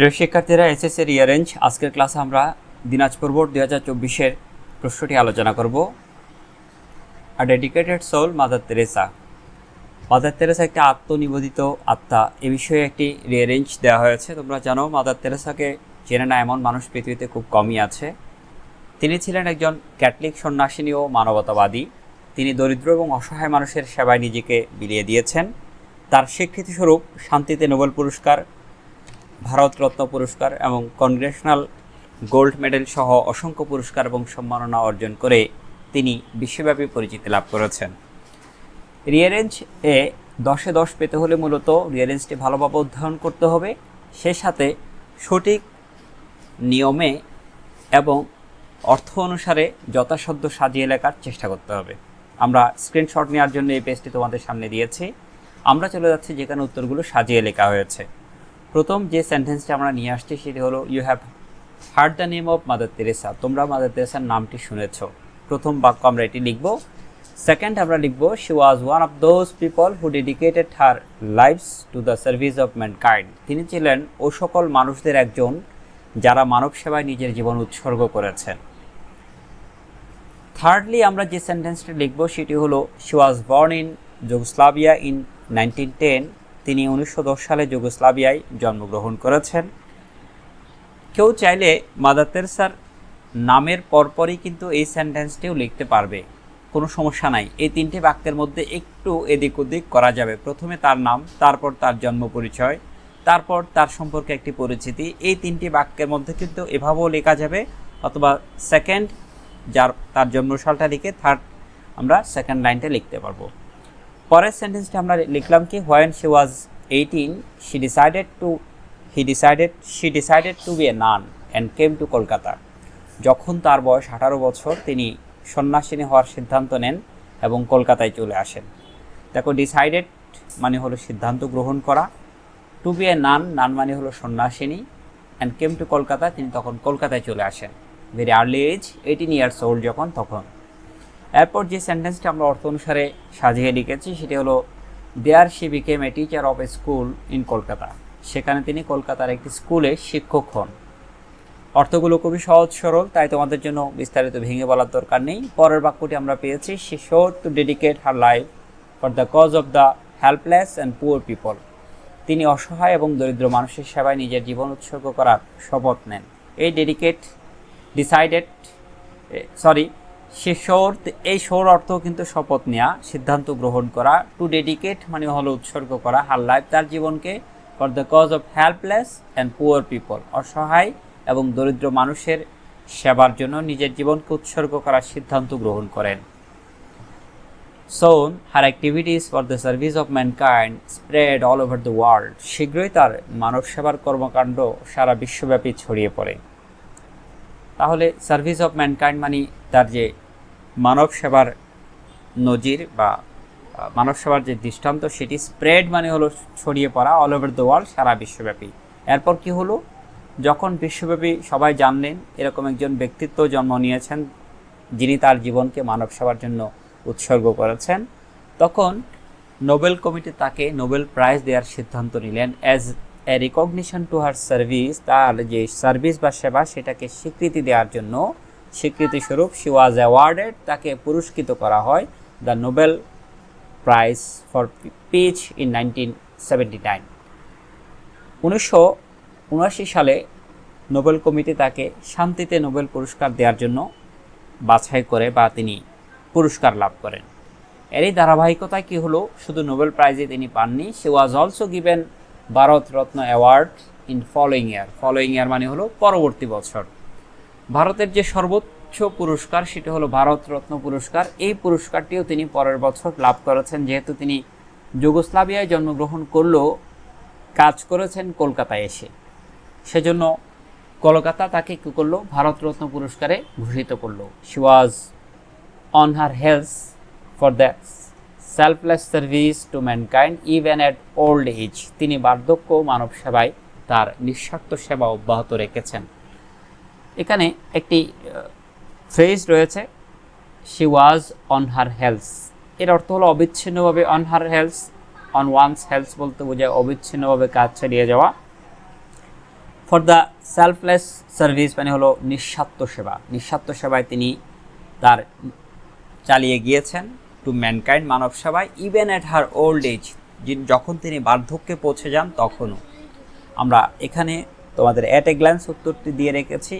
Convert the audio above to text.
প্রিয় শিক্ষার্থীরা, SSC rearrange আজকের ক্লাসে আমরা দিনাজপুর বোর্ড দুই হাজার চব্বিশের প্রশ্নটি আলোচনা করব। A dedicated soul Mother Teresa Mother Teresa একটি আত্মনিবেদিত আত্মা। এ বিষয়ে একটি রিয়ারেঞ্জ দেওয়া হয়েছে। তোমরা জানো মাদার তেরেসাকে চেনে না এমন মানুষ পৃথিবীতে খুব কমই আছে। তিনি ছিলেন একজন ক্যাথলিক সন্ন্যাসিনী ও মানবতাবাদী। তিনি দরিদ্র এবং অসহায় মানুষের সেবায় নিজেকে বিলিয়ে দিয়েছেন। তার স্বীকৃতিস্বরূপ শান্তিতে নোবেল পুরস্কার ভারতরত্ন পুরস্কার এবং কংগ্রেশনাল গোল্ড মেডেল সহ অসংখ্য পুরস্কার এবং সম্মাননা অর্জন করে তিনি বিশ্বব্যাপী পরিচিতি লাভ করেছেন। রিয়ারেঞ্জ এ দশে দশ পেতে হলে মূলত রিয়ারেঞ্জটি ভালোভাবে অধ্যয়ন করতে হবে। সে সাথে সঠিক নিয়মে এবং অর্থ অনুসারে যথাসাধ্য সাজিয়ে লেখার চেষ্টা করতে হবে। আমরা স্ক্রিনশট নেওয়ার জন্য এই পেজটি তোমাদের সামনে দিয়েছি। আমরা চলে যাচ্ছি যেখানে উত্তরগুলো সাজিয়ে লেখা হয়েছে। প্রথম যে সেন্টেন্সটি আমরা নিয়ে আসছি সেটি হলো you have heard the name of Mother Teresa তোমরা মাদার তেরেসার নামটি শুনেছ। প্রথম বাক্য আমরা এটি লিখব। সেকেন্ড আমরা লিখব she was one of those people who dedicated her lives to the service of mankind তিনি ছিলেন ও সকল মানুষদের একজন যারা মানব সেবায় নিজের জীবন উৎসর্গ করেছেন। থার্ডলি আমরা যে সেন্টেন্সটি লিখব সেটি হলো she was born in Yugoslavia in nineteen ten তিনি উনিশশো দশ সালে যুগোস্লাভিয়ায় জন্মগ্রহণ করেছেন। কেউ চাইলে মাদার তেরেসার নামের পরপরই কিন্তু এই সেন্টেন্সটিও লিখতে পারবে। কোনো সমস্যা নাই। এই তিনটি বাক্যের মধ্যে একটু এদিক ওদিক করা যাবে। প্রথমে তার নাম, তারপর তার জন্ম পরিচয়, তারপর তার সম্পর্কে একটি পরিচিতি। এই তিনটি বাক্যের মধ্যে কিন্তু এভাবেও লেখা যাবে। অথবা সেকেন্ড যার তার জন্মসালটা লিখে থার্ড আমরা সেকেন্ড লাইনটা লিখতে পারব। পরের সেন্টেন্সটি আমরা লিখলাম কি when she was eighteen she decided to he decided she decided to be a nun and came to Kolkata যখন তার বয়স আঠারো বছর, তিনি সন্ন্যাসিনী হওয়ার সিদ্ধান্ত নেন এবং কলকাতায় চলে আসেন। দেখো ডিসাইডেড মানে হলো সিদ্ধান্ত গ্রহণ করা। Two be a naan nun মানে হলো সন্ন্যাসিনী অ্যান্ড কেম টু কলকাতা তিনি তখন কলকাতায় চলে আসেন। Very early age eighteen years old যখন, তখন। এরপর যে সেন্টেন্সটা আমরা অর্থ অনুসারে সাজিয়ে লিখেছি, সেটি হলো there she became a teacher of a school in Kolkata সেখানে তিনি কলকাতার একটি স্কুলে শিক্ষক হন। অর্থগুলো খুবই সহজ সরল, তাই তোমাদের জন্য বিস্তারিত ভেঙে বলার দরকার নেই। পরের বাক্যটি আমরা পেয়েছি she swore to dedicate her life for the cause of the helpless and poor people তিনি অসহায় এবং দরিদ্র মানুষের সেবায় নিজের জীবন উৎসর্গ করার শপথ নেন। এই ডেডিকেট ডিসাইডেড সরি সে শোর এই শোর অর্থ কিন্তু শপথ নেওয়া সিদ্ধান্ত গ্রহণ করা টু ডেডিকেট মানে হলো উৎসর্গ করা হার লাইফ তার জীবনকে for the cause of helpless and poor people অসহায় এবং দরিদ্র মানুষের সেবার জন্য নিজের জীবনকে উৎসর্গ করার সিদ্ধান্ত গ্রহণ করেন। Soon her activities for the service of mankind spread all over the world শীঘ্রই তার মানব সেবার কর্মকাণ্ড সারা বিশ্বব্যাপী ছড়িয়ে পড়ে। তাহলে সার্ভিস অফ ম্যানকাইন্ড মানে তার যে মানব সেবার নজির বা মানব সেবার যে দৃষ্টান্ত, সেটি স্প্রেড মানে হলো ছড়িয়ে পড়া অল ওভার দ্য ওয়ার্ল্ড সারা বিশ্বব্যাপী। এরপর কি হলো? যখন বিশ্বব্যাপী সবাই জানলেন, এরকম একজন ব্যক্তিত্ব জন্ম নিয়েছেন, যিনি তার জীবনকে মানব সেবার জন্য উৎসর্গ করেছেন, তখন নোবেল কমিটি তাকে নোবেল প্রাইজ দেওয়ার সিদ্ধান্ত নিলেন as recognition to her service তার যে সার্ভিস বা সেবা সেটাকে স্বীকৃতি দেওয়ার জন্য স্বীকৃতিস্বরূপ শি ওয়াজ অ্যাওয়ার্ডেড তাকে পুরস্কৃত করা হয় the Nobel Prize for peace in nineteen seventy nine উনিশশো উনআশি সালে নোবেল কমিটি তাকে শান্তিতে নোবেল পুরস্কার দেওয়ার জন্য বাছাই করে বা তিনি পুরস্কার লাভ করেন। এরই ধারাবাহিকতায় কি হলো? শুধু নোবেল প্রাইজে তিনি পাননি she was also given Bharat Ratna award in following year following year মানে হলো পরবর্তী বছর। ভারতের যে সর্বোচ্চ পুরস্কার, সেটি হলো ভারত রত্ন পুরস্কার। এই পুরস্কারটিও তিনি পরের বছর লাভ করেছেন। যেহেতু তিনি যুগোস্লাভিয়ায় জন্মগ্রহণ করলেও কাজ করেছেন কলকাতায় এসে। সেজন্য কলকাতা তাকে কী করল? ভারতরত্ন পুরস্কারে ভূষিত করল। She was on her health for the selfless service to mankind even at old age তিনি বার্ধক্য মানব সেবায় তার নিঃস্বার্থ সেবা অব্যাহত রেখেছেন। এখানে একটি ফ্রেজ রয়েছে she was on her health এর অর্থ হলো অবিচ্ছিন্নভাবে on her health on one's health বলতে বোঝায় অবিচ্ছিন্নভাবে কাজ চালিয়ে যাওয়া। ফর দ্য সেলফলেস সার্ভিস মানে হলো নিঃস্বার্থ সেবা। নিঃস্বার্থ সেবায় তিনি তার চালিয়ে গিয়েছেন। টু ম্যানকাইন্ড মানব সেবায় even at her old age যখন তিনি বার্ধক্যে পৌঁছে যান তখনও। আমরা এখানে তোমাদের অ্যাট এ গ্ল্যান্স উত্তরটি দিয়ে রেখেছি।